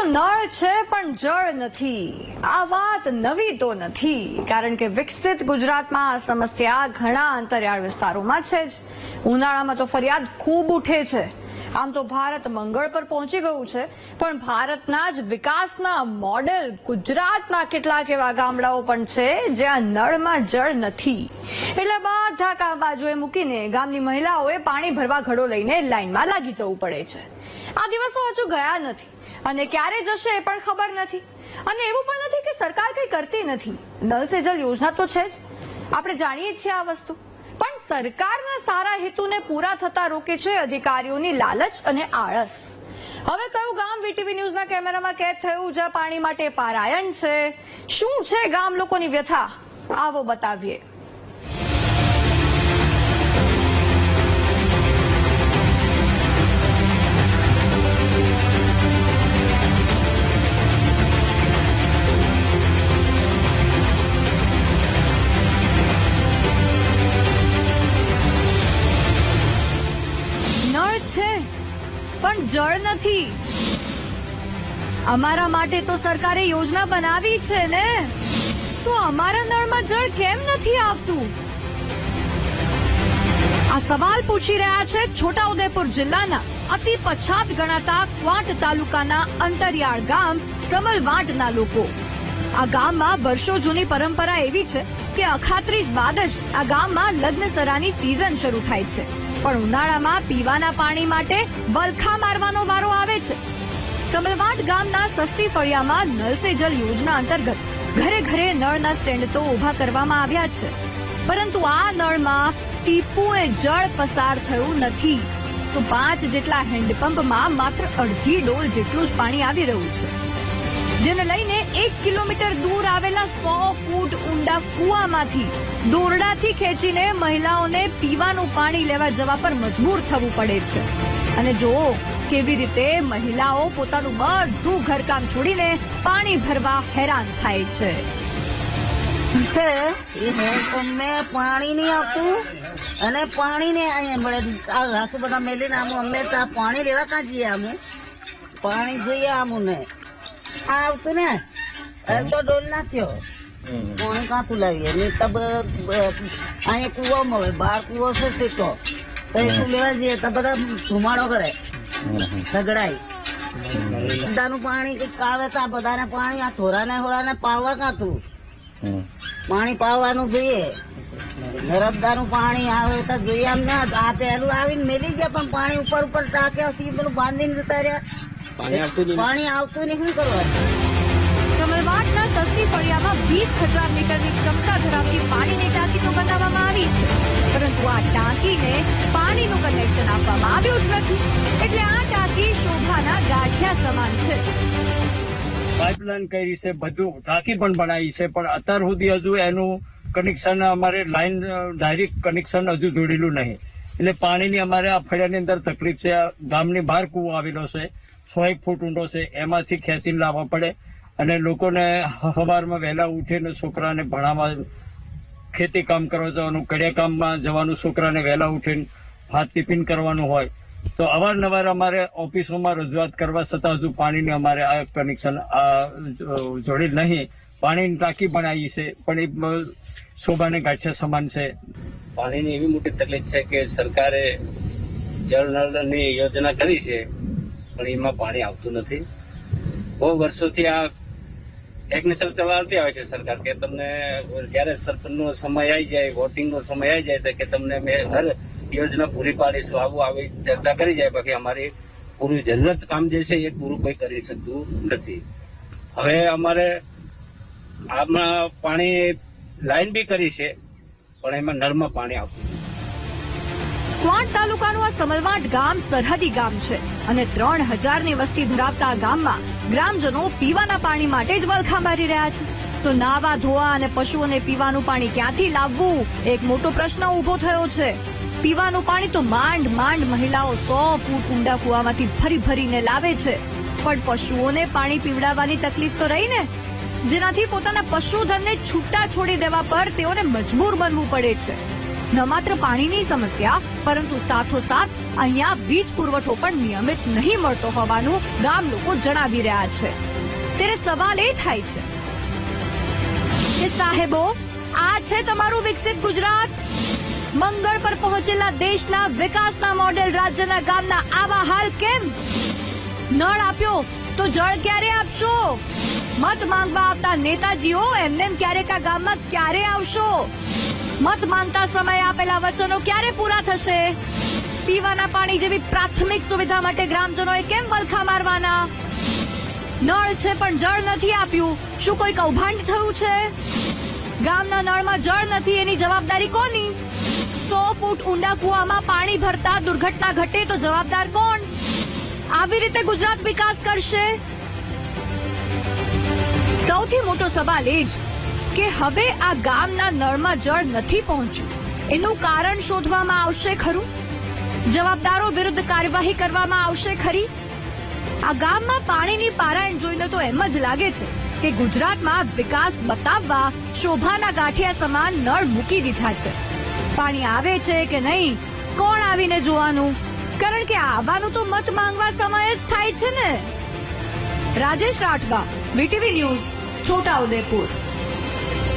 તો નળ છે, પણ જળ નથી. આ વાત નવી તો નથી, કારણ કે વિકસિત ગુજરાતમાં આ સમસ્યા ઘણા અંતરિયાળ વિસ્તારોમાં છે જ. ઉનાળામાં તો ફરિયાદ ખૂબ ઉઠે છે. આમ તો ભારત મંગળ પર પહોંચી ગયું છે, પણ ભારતના જ વિકાસના મોડેલ ગુજરાતના કેટલાક એવા ગામડાઓ પણ છે, જ્યાં નળમાં જળ નથી. એટલે બધા કામ બાજુએ મૂકીને ગામની મહિલાઓએ પાણી ભરવા ઘડો લઈને લાઈનમાં લાગી જવું પડે છે. આ દિવસો હજુ ગયા નથી. અને ક્યારે જશે એ પણ ખબર નથી. અને એવું પણ નથી કે સરકાર કંઈ કરતી નથી. નલ સે જલ યોજના તો છે જ. આપણે જાણીએ છીએ આ વસ્તુ. પણ સરકારના સારા હેતુને પૂરા થતા રોકે છે અધિકારીઓની લાલચ અને આળસ. હવે કયું ગામ વીટીવી ન્યૂઝના કેમેરામાં કેદ થયું? જ્યાં પાણી માટે પારાયણ છે. શું છે ગામ લોકોની વ્યથા? આવો બતાવીએ. નળ છે, પણ જળ નથી. અમારા માટે તો સરકારે યોજના બનાવી છે ને. તો અમારા નળમાં જળ કેમ નથી આવતું? આ સવાલ પૂછી રહ્યા છે છોટાઉદેપુર જિલ્લાના અતિ પછાત ગણાતા ક્વાંટ તાલુકાના અંતરિયાળ ગામ સમલવાંટના લોકો. આ ગામમાં વર્ષો જૂની પરંપરા એવી છે કે અખાત્રીજ બાદ જ આ ગામમાં લગ્ન સરાની સિઝન શરૂ થાય છે. પણ ઉનાળામાં પીવાના પાણી માટે વલખા મારવાનો વારો આવે છે. સમલવાટ ગામના સસ્તી ફળિયામાં નલ સે જલ યોજના અંતર્ગત ઘરે ઘરે નળના સ્ટેન્ડ તો ઊભા કરવામાં આવ્યા છે. પરંતુ આ નળમાં ટીપુએ જળ પસાર થયું નથી. તો પાંચ જેટલા હેન્ડપંપમાં માત્ર અડધી ડોલ જેટલું જ પાણી આવી રહ્યું છે. જેને લઈને એક કિલોમીટર દૂર આવેલા સો ફૂટ ઊંડા કૂવામાંથી દોરડાથી ખેંચીને મહિલાઓને પીવાનું પાણી લેવા જવા પર મજબૂર થવું પડે છે. અને જુઓ, કેવી રીતે મહિલાઓ પોતાનું બધું ઘરકામ છોડીને પાણી ભરવા હેરાન થાય છે. હેન્ડપંપને પાણી નહીં આવતું અને પાણી ને રાસુ બધા મેલીને આમ, અમે પાણી લેવા કાં જઈએ આમ? પાણી જોઈએ આમ ને આવતું ને? એ તો ડોલ ના થયો. પાણી કાતું લાવીએ ને તબ અહીંયા કૂવો મળે બહાર કૂવો છે સીટો. તો તો એ શું લેવા જઈએ? તો બધા ધુમાડો કરે. સગડાય બધાનું પાણી કાવે તા બધાને પાણી આ ઢોરાને હોરાને પાવા કાતું. પાણી પાવાનું જોઈએ. નર્મદાનું પાણી આવે તો જોઈએ આમ ના. આ પહેલું આવીને મેલી ગયા પણ પાણી ઉપર ઉપર ટાંક્યા પેલું બાંધીને જતા રહ્યા. પાણી આવતું નહીં શું કરવાનું? સમલવાટના સસ્તી ફળિયામાં વીસ હજાર લીટરની ક્ષમતા ધરાવતી પાણીની ટાંકી તો બનાવવામાં આવી છે. પરંતુ આ ટાંકીને પાણીનું કનેક્શન આપવામાં આવ્યું જ નથી. એટલે આ ટાંકી શોભાના ગાંઠિયા સમાન છે. પાઇપલાઇન કરી છે, બધું ટાંકી પણ બનાવી છે, પણ અત્યાર સુધી હજુ એનું કનેક્શન અમારે લાઈન ડાયરેક્ટ કનેક્શન હજુ જોડેલું નહીં. એટલે પાણીની અમારે આ ફળિયાની અંદર તકલીફ છે. ગામની બહાર કૂવો આવેલો છે, સો એક ફૂટ ઊંડો છે, એમાંથી ખેંચીને લાવવા પડે. અને લોકોને સવારમાં વહેલા ઉઠીને છોકરાને ભણાવવા, ખેતી કામ કરવા જવાનું કડિયા કામમાં જવાનું, છોકરાને વહેલા ઉઠીને ભાત ટિફિન કરવાનું હોય. તો અવારનવાર અમારે ઓફિસોમાં રજૂઆત કરવા છતાં હજુ પાણીને અમારે આ કનેક્શન જોડેલ નહીં. પાણીની ટાંકી બનાવી છે, પણ એ શોભાને ગાંઠિયા સમાન છે. પાણીની એવી મોટી તકલીફ છે કે સરકારે જળ નળની યોજના કરી છે, પણ એમાં પાણી આવતું નથી. બહુ વર્ષોથી આ ટેકનિશિયન ચલાવતી આવે છે સરકાર કે તમને જ્યારે સરપંચનો સમય આવી જાય વોટિંગનો સમય આવી જાય તો કે તમને મેં હર યોજના પૂરી પાડીશું, આવું આવી ચર્ચા કરી જાય બાકી અમારી પૂરી જરૂરત કામ જે છે એ પૂરું કોઈ કરી શકતું નથી હવે અમારે આમાં પાણી લાઈન બી કરી છે, પણ એમાં નળમાં પાણી આવતું. ક્વાંટ તાલુકાનું આ સમલવાંટ ગામ સરહદી ગામ છે અને ત્રણ હજારની વસ્તી ધરાવતા આ ગામમાં ગ્રામજનો પીવાના પાણી માટે જ વલખા મારી રહ્યા છે. તો નાવા, ધોવા અને પશુઓને પીવાનું પાણી ક્યાંથી લાવવું? એક મોટો પ્રશ્ન ઊભો થયો છે. પીવાનું પાણી તો માંડ માંડ મહિલાઓ સો ફૂટ ઊંડા કૂવામાંથી ભરી ભરીને લાવે છે. પણ પશુઓને પાણી પીવડાવવાની તકલીફ તો રહી ને? જેનાથી પોતાના પશુધનને છૂટા છોડી દેવા પર તેઓને મજબૂર બનવું પડે છે. ન માત્ર પાણીની સમસ્યા, પરંતુ સાથોસાથ અહીંયા વીજ પુરવઠો પણ નિયમિત નહીં મળતો હોવાનું ગામ લોકો જણાવી રહ્યા છે. ત્યારે સવાલ એ થાય છે કે સાહેબો, આ છે તમારું વિકસિત ગુજરાત? મંગળ પર પહોંચેલા દેશના વિકાસના મોડેલ રાજ્યના ગામના આવા હાલ કેમ? નળ આપ્યો તો જળ ક્યારે આપશો? મત માંગવા આવતા નેતાજીઓ એમને એમ ક્યારેક આ ગામમાં ક્યારે આવશો? મત માંગતા સમયે આપેલા વચનો ક્યારે પૂરા થશે? પીવાના પાણી જેવી પ્રાથમિક સુવિધા માટે ગ્રામજનોએ કેમ વલખા મારવાના? નળ છે પણ જળ નથી આપ્યું. શું કોઈ કૌભાંડ થયું છે? ગામના નળમાં જળ નથી, એની જવાબદારી કોની? સો ફૂટ ઊંડા કુવામાં પાણી ભરતા દુર્ઘટના ઘટે તો જવાબદાર કોણ? આવી રીતે ગુજરાત વિકાસ કરશે? સૌથી મોટો સવાલ એ જ કે હવે આ ગામના નળમાં જળ નથી પહોંચ્યું. એનું કારણ શોધવામાં આવશે ખરું? જવાબદારો વિરુદ્ધ કાર્યવાહી કરવામાં આવશે ખરી? આ ગામમાં પાણીની પારાયણ જોઈને તો એમ જ લાગે છે કે ગુજરાતમાં વિકાસ બતાવવા શોભાના ગાંઠિયા સમાન નળ મૂકી દીધા છે. પાણી આવે છે કે નહીં, કોણ આવીને જોવાનું? કારણ કે આવવાનું તો મત માંગવા સમયે જ થાય છે ને? Rajesh Rathwa, VTV news Chhota Udepur